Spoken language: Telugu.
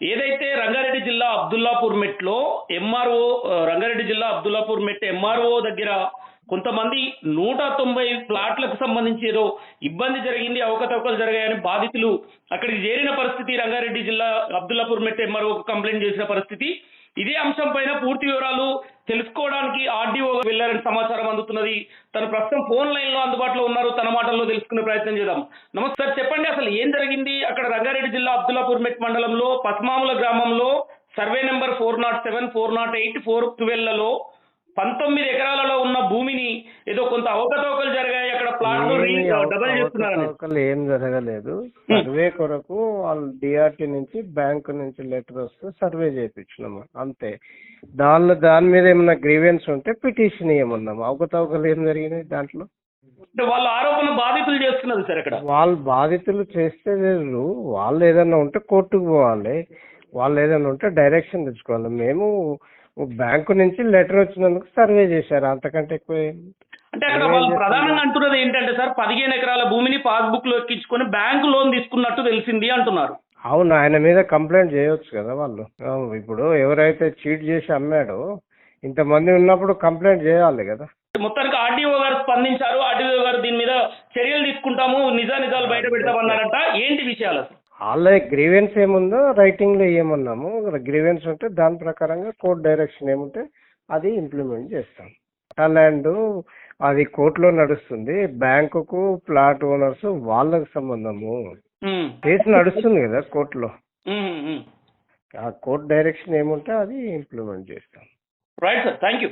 ఏదైతే రంగారెడ్డి జిల్లా అబ్దుల్లాపూర్ మెట్లో ఎంఆర్ఓ రంగారెడ్డి జిల్లా అబ్దుల్లాపూర్ మెట్ ఎంఆర్ఓ దగ్గర కొంతమంది నూట తొంభై ప్లాట్లకు సంబంధించి ఏదో ఇబ్బంది జరిగింది అవకతవకలు జరిగాయని బాధితులు అక్కడికి చేరిన పరిస్థితి రంగారెడ్డి జిల్లా అబ్దుల్లాపూర్ మెట్ ఎంఆర్ఓ కంప్లైంట్ చేసిన పరిస్థితి. ఇదే అంశం పైన పూర్తి వివరాలు తెలుసుకోవడానికి ఆర్డీఓ వెళ్ళారని సమాచారం అందుతున్నది. తను ప్రస్తుతం ఫోన్ లైన్లో అందుబాటులో ఉన్నారు. తన మాటల్లో తెలుసుకునే ప్రయత్నం చేద్దాం. నమస్తే చెప్పండి అసలు ఏం జరిగింది? అక్కడ రంగారెడ్డి జిల్లా అబ్దుల్లాపూర్ మెట్ మండలంలో పద్మాముల గ్రామంలో survey number four nought seven four nought eight four ట్వెల్వ్లలో పంతొమ్మిది ఎకరాలలో ఉన్న భూమిని ఏదో కొంత అవకతవకలు డబల్ ఏం జరగలేదు. సర్వే కొరకు వాళ్ళు డిఆర్టీ నుంచి బ్యాంకు నుంచి లెటర్ వస్తే సర్వే చేయించినాము అంతే. దానిలో దాని మీద ఏమన్నా గ్రీవెన్స్ ఉంటే పిటిషన్ ఏమన్నాము అవకతవకలు ఏం జరిగినాయి దాంట్లో? వాళ్ళ ఆరోపణ బాధితులు చేస్తున్నది సార్ ఇక్కడ. వాళ్ళు బాధితులు చేస్తే లేదు. వాళ్ళు ఏదైనా ఉంటే కోర్టుకు పోవాలి. వాళ్ళు ఏదైనా ఉంటే డైరెక్షన్ తెచ్చుకోవాలి. మేము బ్యాంకు నుంచి లెటర్ వచ్చినందుకు సర్వే చేశారు. అంతకంటే ఎక్కువ అంటే అక్కడ వాళ్ళు ప్రధానంగా అంటున్నది ఏంటంటే సార్ పదిహేను ఎకరాల భూమిని పాస్బుక్లో ఎక్కించుకొని బ్యాంకు లోన్ తీసుకున్నట్టు తెలిసింది అంటున్నారు. అవును ఆయన మీద కంప్లైంట్ చేయొచ్చు కదా వాళ్ళు. ఇప్పుడు ఎవరైతే చీట్ చేసి అమ్మాడో ఇంతమంది ఉన్నప్పుడు కంప్లైంట్ చేయాలి కదా. మొత్తానికి ఆర్డీఓ గారు స్పందించారు. ఆర్డీఓ గారు దీని మీద చర్యలు తీసుకుంటాము నిజా నిజాలు బయట పెడతామన్నారంట. ఏంటి విషయాలు వాళ్ళ గ్రీవెన్స్ ఏముందో రైటింగ్లో ఏమన్నాము. గ్రీవెన్స్ ఉంటే దాని ప్రకారంగా కోర్ట్ డైరెక్షన్ ఏముంటే అది ఇంప్లిమెంట్ చేస్తాం. ల్యాండ్ అది కోర్టులో నడుస్తుంది. బ్యాంకుకు ప్లాట్ ఓనర్స్ వాళ్ళకి సంబంధము. కేసు నడుస్తుంది కదా కోర్టులో. ఆ కోర్ట్ డైరెక్షన్ ఏముంటే అది ఇంప్లిమెంట్ చేస్తాం. Right sir thank you